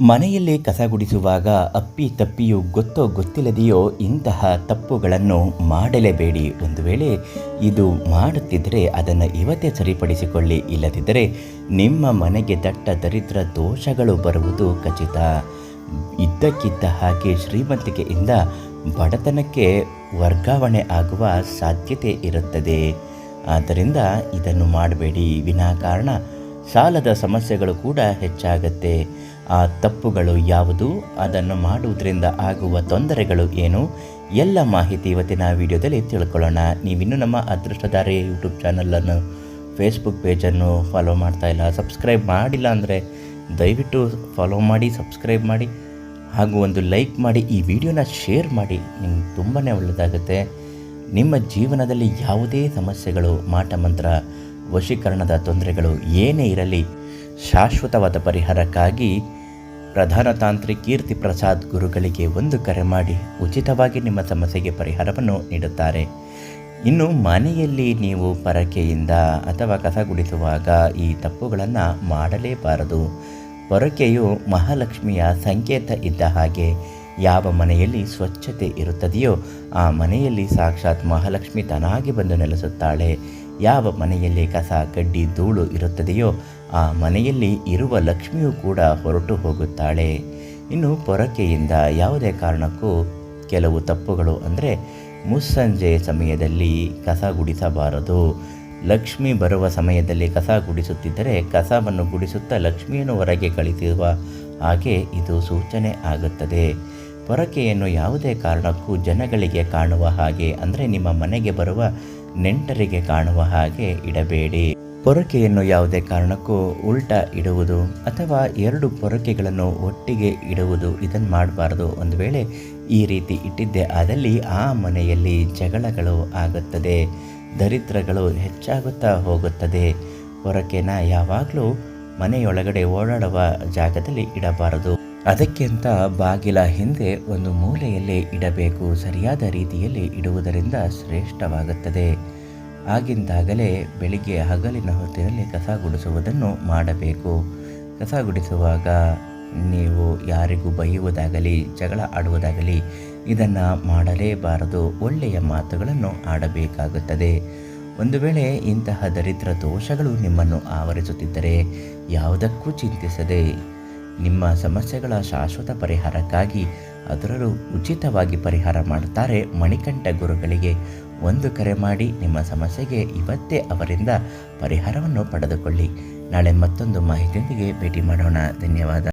ಮನೆಯಲ್ಲಿ ಕಸ ಗುಡಿಸುವಾಗ ಅಪ್ಪಿ ತಪ್ಪಿಯೂ ಗೊತ್ತೋ ಗೊತ್ತಿಲ್ಲದೆಯೋ ಇಂತಹ ತಪ್ಪುಗಳನ್ನು ಮಾಡಲೇಬೇಡಿ. ಒಂದು ವೇಳೆ ಇದು ಮಾಡುತ್ತಿದ್ದರೆ ಅದನ್ನು ಇವತ್ತೇ ಸರಿಪಡಿಸಿಕೊಳ್ಳಿ. ಇಲ್ಲದಿದ್ದರೆ ನಿಮ್ಮ ಮನೆಗೆ ದಟ್ಟ ದರಿದ್ರ ದೋಷಗಳು ಬರುವುದು ಖಚಿತ. ಇದ್ದಕ್ಕಿದ್ದ ಹಾಗೆ ಶ್ರೀಮಂತಿಕೆಯಿಂದ ಬಡತನಕ್ಕೆ ವರ್ಗಾವಣೆ ಆಗುವ ಸಾಧ್ಯತೆ ಇರುತ್ತದೆ. ಆದ್ದರಿಂದ ಇದನ್ನು ಮಾಡಬೇಡಿ. ವಿನಾಕಾರಣ ಸಾಲದ ಸಮಸ್ಯೆಗಳು ಕೂಡ ಹೆಚ್ಚಾಗತ್ತೆ. ಆ ತಪ್ಪುಗಳು ಯಾವುದು? ಅದನ್ನು ಮಾಡುವುದರಿಂದ ಆಗುವ ತೊಂದರೆಗಳು ಏನು? ಎಲ್ಲ ಮಾಹಿತಿ ಇವತ್ತಿನ ವಿಡಿಯೋದಲ್ಲಿ ತಿಳ್ಕೊಳ್ಳೋಣ. ನೀವಿನ್ನೂ ನಮ್ಮ ಅದೃಷ್ಟದಾರಿ ಯೂಟ್ಯೂಬ್ ಚಾನಲನ್ನು ಫೇಸ್ಬುಕ್ ಪೇಜನ್ನು ಫಾಲೋ ಮಾಡ್ತಾ ಇಲ್ಲ ಸಬ್ಸ್ಕ್ರೈಬ್ ಮಾಡಿಲ್ಲ ಅಂದರೆ ದಯವಿಟ್ಟು ಫಾಲೋ ಮಾಡಿ ಸಬ್ಸ್ಕ್ರೈಬ್ ಮಾಡಿ, ಹಾಗೂ ಒಂದು ಲೈಕ್ ಮಾಡಿ, ಈ ವಿಡಿಯೋನ ಶೇರ್ ಮಾಡಿ. ನಿಮ್ಗೆ ತುಂಬಾ ಒಳ್ಳೆಯದಾಗುತ್ತೆ. ನಿಮ್ಮ ಜೀವನದಲ್ಲಿ ಯಾವುದೇ ಸಮಸ್ಯೆಗಳು, ಮಾಟ ಮಂತ್ರ, ವಶೀಕರಣದ ತೊಂದರೆಗಳು ಏನೇ ಇರಲಿ, ಶಾಶ್ವತವಾದ ಪರಿಹಾರಕ್ಕಾಗಿ ಪ್ರಧಾನ ತಾಂತ್ರಿ ಕೀರ್ತಿ ಪ್ರಸಾದ್ ಗುರುಗಳಿಗೆ ಒಂದು ಕರೆ ಮಾಡಿ ಉಚಿತವಾಗಿ ನಿಮ್ಮ ಸಮಸ್ಯೆಗೆ ಪರಿಹಾರವನ್ನು ನೀಡುತ್ತಾರೆ. ಇನ್ನು ಮನೆಯಲ್ಲಿ ನೀವು ಪರಕೆಯಿಂದ ಅಥವಾ ಕಸ ಗುಡಿಸುವಾಗ ಈ ತಪ್ಪುಗಳನ್ನು ಮಾಡಲೇಬಾರದು. ಪೊರಕೆಯು ಮಹಾಲಕ್ಷ್ಮಿಯ ಸಂಕೇತ ಇದ್ದ ಹಾಗೆ ಯಾವ ಮನೆಯಲ್ಲಿ ಸ್ವಚ್ಛತೆ ಇರುತ್ತದೆಯೋ ಆ ಮನೆಯಲ್ಲಿ ಸಾಕ್ಷಾತ್ ಮಹಾಲಕ್ಷ್ಮಿ ತನಾಗಿ ಬಂದು ನೆಲೆಸುತ್ತಾಳೆ. ಯಾವ ಮನೆಯಲ್ಲಿ ಕಸ, ಗಡ್ಡಿ, ಧೂಳು ಇರುತ್ತದೆಯೋ ಆ ಮನೆಯಲ್ಲಿ ಇರುವ ಲಕ್ಷ್ಮಿಯೂ ಕೂಡ ಹೊರಟು ಹೋಗುತ್ತಾಳೆ. ಇನ್ನು ಪೊರಕೆಯಿಂದ ಯಾವುದೇ ಕಾರಣಕ್ಕೂ ಕೆಲವು ತಪ್ಪುಗಳು ಅಂದರೆ ಮುಸ್ಸಂಜೆ ಸಮಯದಲ್ಲಿ ಕಸ ಗುಡಿಸಬಾರದು. ಲಕ್ಷ್ಮಿ ಬರುವ ಸಮಯದಲ್ಲಿ ಕಸ ಗುಡಿಸುತ್ತಿದ್ದರೆ ಕಸವನ್ನು ಗುಡಿಸುತ್ತಾ ಲಕ್ಷ್ಮಿಯನ್ನು ಹೊರಗೆ ಕಳಿಸುವ ಹಾಗೆ ಇದು ಸೂಚನೆ ಆಗುತ್ತದೆ. ಪೊರಕೆಯನ್ನು ಯಾವುದೇ ಕಾರಣಕ್ಕೂ ಜನಗಳಿಗೆ ಕಾಣುವ ಹಾಗೆ ಅಂದರೆ ನಿಮ್ಮ ಮನೆಗೆ ಬರುವ ನೆಂಟರಿಗೆ ಕಾಣುವ ಹಾಗೆ ಇಡಬೇಡಿ. ಪೊರಕೆಯನ್ನು ಯಾವುದೇ ಕಾರಣಕ್ಕೂ ಉಲ್ಟ ಇಡುವುದು ಅಥವಾ ಎರಡು ಪೊರಕೆಗಳನ್ನು ಒಟ್ಟಿಗೆ ಇಡುವುದು ಇದನ್ನು ಮಾಡಬಾರ್ದು. ಒಂದು ವೇಳೆ ಈ ರೀತಿ ಇಟ್ಟಿದ್ದೆ, ಆದಲ್ಲಿ ಆ ಮನೆಯಲ್ಲಿ ಜಗಳಗಳು ಆಗುತ್ತದೆ, ದರಿದ್ರಗಳು ಹೆಚ್ಚಾಗುತ್ತಾ ಹೋಗುತ್ತದೆ. ಪೊರಕೆನ ಯಾವಾಗಲೂ ಮನೆಯೊಳಗಡೆ ಓಡಾಡುವ ಜಾಗದಲ್ಲಿ ಇಡಬಾರದು. ಅದಕ್ಕಿಂತ ಬಾಗಿಲ ಹಿಂದೆ ಒಂದು ಮೂಲೆಯಲ್ಲಿ ಇಡಬೇಕು. ಸರಿಯಾದ ರೀತಿಯಲ್ಲಿ ಇಡುವುದರಿಂದ ಶ್ರೇಷ್ಠವಾಗುತ್ತದೆ. ಆಗಿಂದಾಗಲೇ ಬೆಳಿಗ್ಗೆ ಹಗಲಿನ ಹೊತ್ತಿನಲ್ಲಿ ಕಸ ಗುಡಿಸುವುದನ್ನು ಮಾಡಬೇಕು. ಕಸ ಗುಡಿಸುವಾಗ ನೀವು ಯಾರಿಗೂ ಬೈಯುವುದಾಗಲಿ, ಜಗಳ ಆಡುವುದಾಗಲಿ ಇದನ್ನು ಮಾಡಲೇಬಾರದು. ಒಳ್ಳೆಯ ಮಾತುಗಳನ್ನು ಆಡಬೇಕಾಗುತ್ತದೆ. ಒಂದು ವೇಳೆ ಇಂತಹ ದರಿದ್ರ ದೋಷಗಳು ನಿಮ್ಮನ್ನು ಆವರಿಸುತ್ತಿದ್ದರೆ ಯಾವುದಕ್ಕೂ ಚಿಂತಿಸದೆ, ನಿಮ್ಮ ಸಮಸ್ಯೆಗಳ ಶಾಶ್ವತ ಪರಿಹಾರಕ್ಕಾಗಿ ಅದರಲ್ಲೂ ಉಚಿತವಾಗಿ ಪರಿಹಾರ ಮಾಡುತ್ತಾರೆ ಮಣಿಕಂಠ ಗುರುಗಳಿಗೆ. ಒಂದು ಕರೆ ಮಾಡಿ ನಿಮ್ಮ ಸಮಸ್ಯೆಗೆ ಇವತ್ತೇ ಅವರಿಂದ ಪರಿಹಾರವನ್ನು ಪಡೆದುಕೊಳ್ಳಿ. ನಾಳೆ ಮತ್ತೊಂದು ಮಾಹಿತಿಯೊಂದಿಗೆ ಭೇಟಿ ಮಾಡೋಣ. ಧನ್ಯವಾದ.